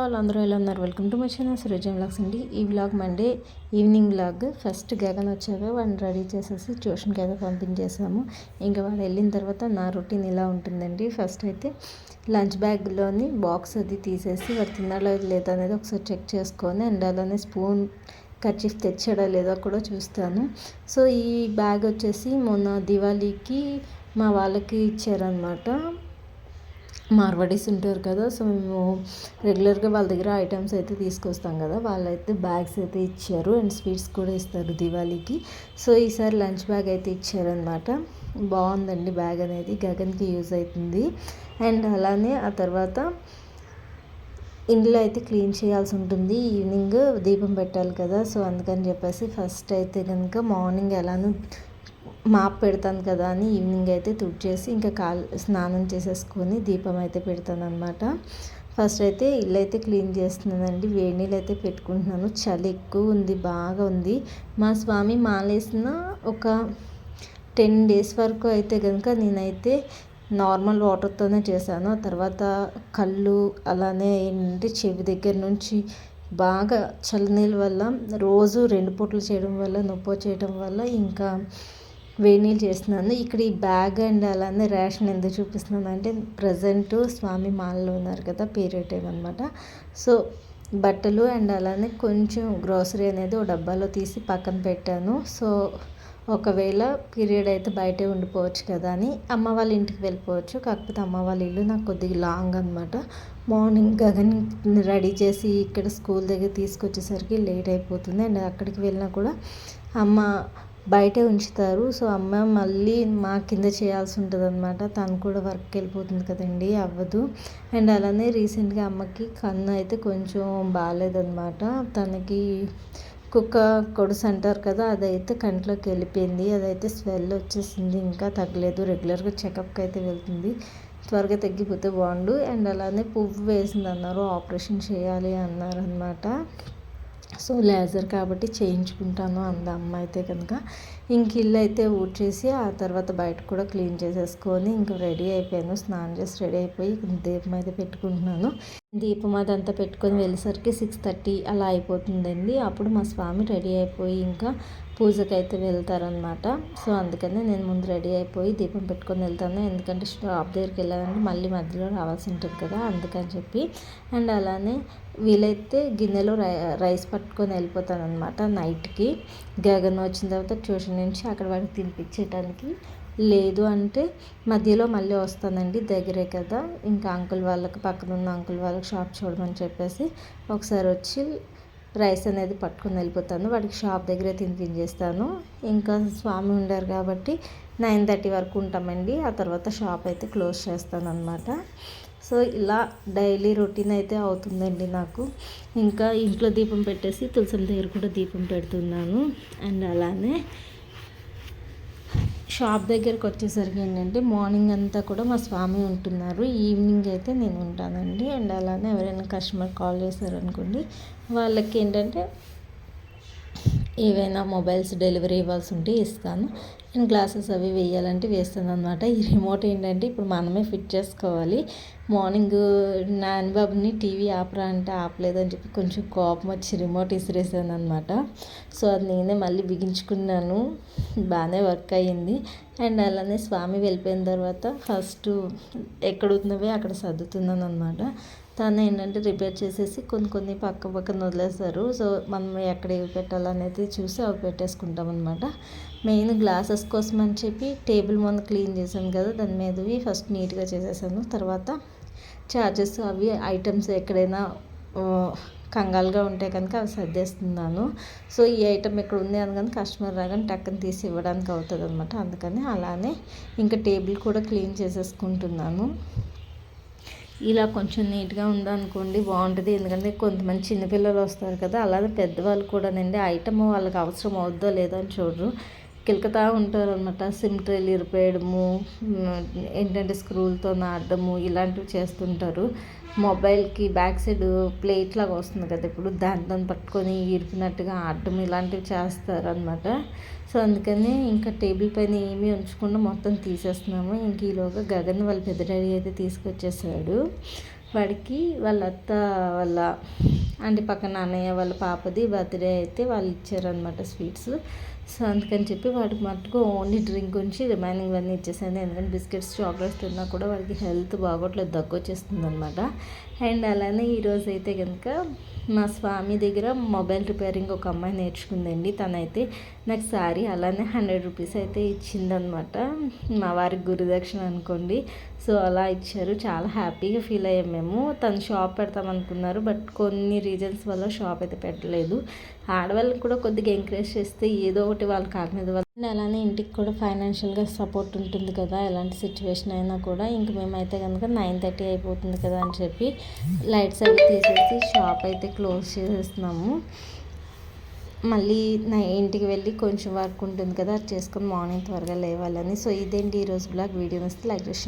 వాళ్ళు అందరూ ఎలా ఉన్నారు? Welcome to my channel Srujan vlogs అండి. ఈ vlog Monday evening vlog first Gagan వచ్చాక వాడిని రెడీ చేసేసి ట్యూషన్కి అయితే పంపించేసాము. ఇంకా వాడు వెళ్ళిన తర్వాత నా రొటీన్ ఇలా ఉంటుందండి. ఫస్ట్ అయితే లంచ్ బ్యాగ్లోని బాక్స్ అది తీసేసి వాడు తిన్నాడో లేదా అనేది ఒకసారి చెక్ చేసుకొని అండ్ అలానే స్పూన్ కర్చీఫ్ తెచ్చాడా లేదా కూడా చూస్తాను. సో ఈ బ్యాగ్ వచ్చేసి మొన్న దివాళీకి మా వాళ్ళకి ఇచ్చారనమాట మార్వాడీస్ ఉంటారు కదా సో మేము రెగ్యులర్గా వాళ్ళ దగ్గర ఐటమ్స్ అయితే తీసుకొస్తాం కదా వాళ్ళైతే బ్యాగ్స్ అయితే ఇచ్చారు అండ్ స్వీట్స్ కూడా ఇస్తారు దివాళీకి. సో ఈసారి లంచ్ బ్యాగ్ అయితే ఇచ్చారనమాట బాగుందండి బ్యాగ్ అనేది గగన్కి యూజ్ అవుతుంది. అండ్ అలానే ఆ తర్వాత ఇంట్లో అయితే క్లీన్ చేయాల్సి ఉంటుంది ఈవినింగ్ దీపం పెట్టాలి కదా సో అందుకని చెప్పేసి ఫస్ట్ అయితే కనుక మార్నింగ్ ఎలానో మాప్ పెడతాను కదా అని ఈవినింగ్ అయితే తుడిచేసి ఇంకా కాల్ స్నానం చేసేసుకొని దీపం అయితే పెడతాను అనమాట ఫస్ట్ అయితే ఇల్లు అయితే క్లీన్ చేస్తున్నానండి. వేడి నీళ్ళు అయితే పెట్టుకుంటున్నాను. చలి ఎక్కువ ఉంది బాగా ఉంది. మా స్వామి మాలేసిన ఒక టెన్ డేస్ వరకు అయితే కనుక నేనైతే నార్మల్ వాటర్తోనే చేశాను. తర్వాత కళ్ళు అలానే ఏంటంటే చెవి దగ్గర నుంచి బాగా చల్లనీళ్ళ వల్ల రోజు రెండు పూటలు చేయడం వల్ల నొప్పి చేయడం వల్ల ఇంకా వేడి నీళ్ళు చేస్తున్నాను. ఇక్కడ ఈ బ్యాగ్ అండ్ అలానే రేషన్ ఎందుకు చూపిస్తున్నాను అంటే ప్రజెంట్ స్వామి మాల్లో ఉన్నారు కదా పీరియడ్ టైం అనమాట సో బట్టలు అండ్ అలానే కొంచెం గ్రోసరీ అనేది ఒక డబ్బాలో తీసి పక్కన పెట్టాను. సో ఒకవేళ పీరియడ్ అయితే బయటే ఉండిపోవచ్చు కదా అని అమ్మ వాళ్ళ ఇంటికి వెళ్ళిపోవచ్చు. కాకపోతే అమ్మ వాళ్ళ ఇల్లు నాకు కొద్దిగా లాంగ్ అనమాట మార్నింగ్ గగన్ రెడీ చేసి ఇక్కడ స్కూల్ దగ్గర తీసుకొచ్చేసరికి లేట్ అయిపోతుంది. అండ్ అక్కడికి వెళ్ళినా కూడా అమ్మ బయటే ఉంచుతారు. సో అమ్మ మళ్ళీ మా కింద చేయాల్సి ఉంటుంది అనమాట తను కూడా వర్క్కి వెళ్ళిపోతుంది కదండి అవ్వదు. అండ్ అలానే రీసెంట్గా అమ్మకి కన్ను అయితే కొంచెం బాగాలేదనమాట తనకి కుక్క కొడుసు అంటారు కదా అదైతే కంట్లోకి వెళ్ళిపోయింది. అదైతే స్వెల్ వచ్చేసింది ఇంకా తగ్గలేదు. రెగ్యులర్గా చెకప్కి అయితే వెళ్తుంది. త్వరగా తగ్గిపోతే బాగుండు అండ్ అలానే పువ్వు వేసింది అన్నారు ఆపరేషన్ చేయాలి అన్నారు అనమాట సో లేజర్ కాబట్టి చేయించుకుంటాను అంద అమ్మ అయితే కనుక. ఇంక ఇల్లు అయితే ఊడ్చేసి ఆ తర్వాత బయట కూడా క్లీన్ చేసేసుకొని ఇంక రెడీ అయిపోయాను. స్నానం చేసి రెడీ అయిపోయి దీపం అయితే పెట్టుకుంటున్నాను. దీపం అదంతా పెట్టుకొని వెళ్ళేసరికి సిక్స్ థర్టీ అలా అయిపోతుందండి. అప్పుడు మా స్వామి రెడీ అయిపోయి ఇంకా పూజకి అయితే వెళ్తారనమాట సో అందుకనే నేను ముందు రెడీ అయిపోయి దీపం పెట్టుకొని వెళ్తాను. ఎందుకంటే షాప్ దగ్గరికి వెళ్ళాలంటే మళ్ళీ మధ్యలో రావాల్సి ఉంటుంది కదా అందుకని చెప్పి. అండ్ అలానే వీలైతే గిన్నెలో రై రైస్ పట్టుకొని వెళ్ళిపోతాను అనమాట నైట్కి. గగన్ వచ్చిన తర్వాత ట్యూషన్ నుంచి అక్కడ వాడికి తినిపించేయడానికి లేదు అంటే మధ్యలో మళ్ళీ వస్తానండి దగ్గరే కదా. ఇంకా అంకుల్ వాళ్ళకి పక్కన ఉన్న అంకుల్ వాళ్ళకి షాప్ చూడమని చెప్పేసి ఒకసారి వచ్చి రైస్ అనేది పట్టుకుని వెళ్ళిపోతాను. వాడికి షాప్ దగ్గరే తినిపించేస్తాను ఇంకా స్వామి ఉండరు కాబట్టి నైన్ థర్టీ వరకు ఉంటామండి. ఆ తర్వాత షాప్ అయితే క్లోజ్ చేస్తాను అనమాట సో ఇలా డైలీ రొటీన్ అయితే అవుతుందండి నాకు. ఇంకా ఇంట్లో దీపం పెట్టేసి తులసం దగ్గర కూడా దీపం పెడుతున్నాను. అండ్ అలానే షాప్ దగ్గరకు వచ్చేసరికి ఏంటంటే మార్నింగ్ అంతా కూడా మా స్వామి ఉంటున్నారు. ఈవినింగ్ అయితే నేను ఉంటానండి. అండ్ అలానే ఎవరైనా కస్టమర్ కాల్ చేశారనుకోండి వాళ్ళకి ఏంటంటే ఏవైనా మొబైల్స్ డెలివరీ ఇవ్వాల్సి ఉంటే ఇస్తాను. నేను గ్లాసెస్ అవి వేయాలంటే వేస్తాను అనమాట ఈ రిమోట్ ఏంటంటే ఇప్పుడు మనమే ఫిట్ చేసుకోవాలి. మార్నింగ్ నాన్నబాబుని టీవీ ఆపరా అంటే ఆపలేదని చెప్పి కొంచెం కోపం వచ్చి రిమోట్ ఇసిరేసాను అనమాట సో అది నేనే మళ్ళీ బిగించుకున్నాను. బాగానే వర్క్ అయ్యింది. అండ్ అలానే స్వామి వెళ్ళిపోయిన తర్వాత ఫస్ట్ ఎక్కడున్నవే అక్కడ సర్దుతున్నాను అనమాట తను ఏంటంటే రిపేర్ చేసేసి కొన్ని కొన్ని పక్క పక్కన వదిలేస్తారు సో మనం ఎక్కడ ఏవి పెట్టాలనేది చూసి అవి పెట్టేసుకుంటాం అనమాట మెయిన్ గ్లాసెస్ కోసం అని చెప్పి టేబుల్ మొన్న క్లీన్ చేశాను కదా దాని మీదవి ఫస్ట్ నీట్గా చేసేసాను. తర్వాత చార్జెస్ అవి ఐటమ్స్ ఎక్కడైనా కంగాలుగా ఉంటే కనుక అవి సర్దేస్తున్నాను. సో ఈ ఐటమ్ ఇక్కడ ఉంది కానీ కస్టమర్ రాగానే టక్కన తీసి ఇవ్వడానికి అవుతుంది అనమాట అందుకని అలానే ఇంకా టేబుల్ కూడా క్లీన్ చేసేసుకుంటున్నాను. ఇలా కొంచెం నీట్గా ఉందనుకోండి బాగుంటుంది. ఎందుకంటే కొంతమంది చిన్నపిల్లలు వస్తారు కదా అలాగే పెద్దవాళ్ళు కూడానండి. ఐటమ్ వాళ్ళకి అవసరం అవుద్దో లేదో అని చూడరు. కిలకతా ఉంటారు అనమాట సిమ్ట్రీలు ఇరిపేయడము ఏంటంటే స్క్రూలతో నాడము ఇలాంటివి చేస్తుంటారు. మొబైల్కి బ్యాక్ సైడ్ ప్లేట్ లాగా వస్తుంది కదా ఇప్పుడు దాంతో పట్టుకొని ఇరిపినట్టుగా ఆడటం ఇలాంటివి చేస్తారు అనమాట సో అందుకని ఇంకా టేబుల్ పైన ఏమీ ఉంచకుండా మొత్తం తీసేస్తున్నాము. ఇంక ఈలోగా గగన్ వాళ్ళ పెద్ద డాడీ అయితే తీసుకొచ్చేసాడు. వాడికి వాళ్ళ అత్త వాళ్ళ అంటే పక్కన అన్నయ్య వాళ్ళ పాపది బర్త్డే అయితే వాళ్ళు ఇచ్చారనమాట స్వీట్స్. సో అందుకని చెప్పి వాడికి మటుకు ఓన్లీ డ్రింక్ ఉంచి రిమైనింగ్ అన్నీ ఇచ్చేసాను. ఎందుకంటే బిస్కెట్స్ చాక్లెట్స్ తిన్నా కూడా వాడికి హెల్త్ బాగోట్లేదు దగ్గు వచ్చేస్తుంది అనమాట అండ్ అలానే ఈరోజు అయితే కనుక మా స్వామి దగ్గర మొబైల్ రిపేరింగ్ ఒక అమ్మాయి నేర్చుకుందండి. తనైతే నాకు సారీ అలానే హండ్రెడ్ రూపీస్ అయితే ఇచ్చిందనమాట మా వారికి గురుదక్షిణ అనుకోండి. సో అలా ఇచ్చారు. చాలా హ్యాపీగా ఫీల్ అయ్యాం మేము. తను షాప్ పెడతాం అనుకున్నారు. బట్ కొన్ని రీజన్స్ వల్ల షాప్ అయితే పెట్టలేదు. ఆడవాళ్ళకి కూడా కొద్దిగా ఎంకరేజ్ చేస్తే ఏదో ఒకటి వాళ్ళు కాకినది వల్ల అలానే ఇంటికి కూడా ఫైనాన్షియల్గా సపోర్ట్ ఉంటుంది కదా ఎలాంటి సిచ్యువేషన్ అయినా కూడా. ఇంక మేమైతే కనుక నైన్ థర్టీ అయిపోతుంది కదా అని చెప్పి లైట్స్ అవి తీసేసి షాప్ అయితే క్లోజ్ చేసేస్తున్నాము. మళ్ళీ నా ఇంటికి వెళ్ళి కొంచెం వర్క్ ఉంటుంది కదా అది చేసుకొని మార్నింగ్ త్వరగా లేవాలని. సో ఇదేంటి ఈరోజు బ్లాగ్ వీడియో వస్తే లైక్ చేసి